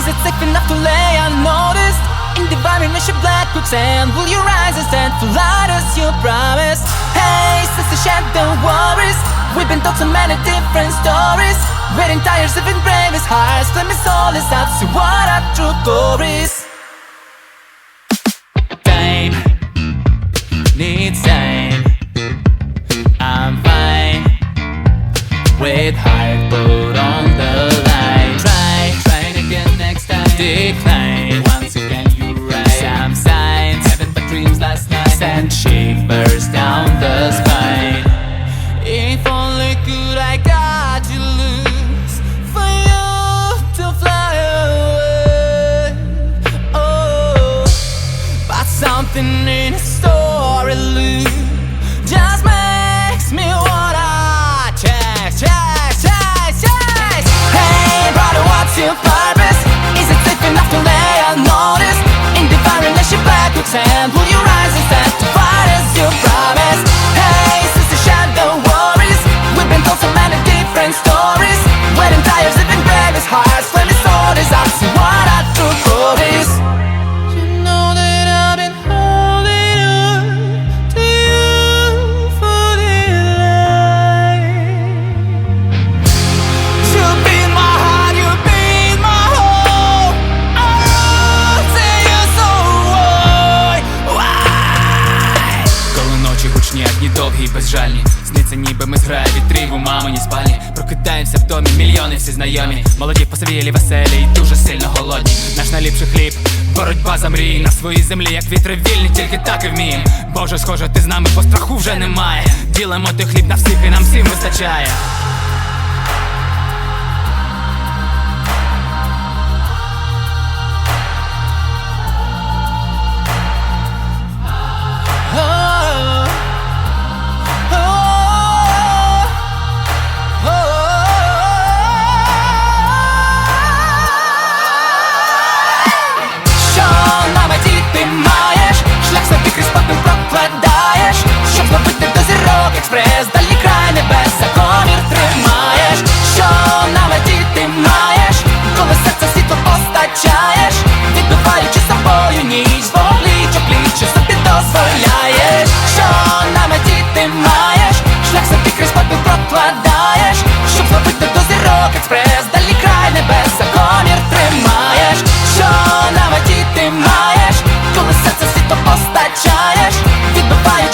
Is it safe enough to lay unnoticed? In the varnish of black quicksand Will you rise and stand for light as you promised? Hey, since the shadow worries We've been told so many different stories Wearing tires of bravest hearts Flaming soul is out So what are true glories? Time needs time I'm fine With heart put on the line Decline, once again you right. Some signs, haven't but dreams last night. Send shivers down the spine. If only could I got you loose For you to fly away. Oh but something in a story loop enough to lay unnoticed? In the violence, your black quicksand, will you rise and stand вітрів не спалі. Прокидаємося в домі, мільйони всі знайомі. Молоді, посивілі, веселі і дуже сильно голодні. Наш найліпший хліб, боротьба за мрії На своїй землі, як вітри вільні, тільки так і вмієм Боже, схоже, ти з нами, бо страху вже немає. Ділимо той хліб на всіх і нам всім вистачає експрес, далі край небеса, комір тримаєш, що на меті ти маєш, коли серце світло постачаєш, відбиваючи собою ніч, бо пліч у пліч, ти дозволяєш, що на меті ти маєш, шлях собі крізь попіл прокладаєш, щоб зробити до зірок експрес, далі край небеса, комір тримаєш, що на меті ти маєш, коли серце світло постачаєш, відбиваючи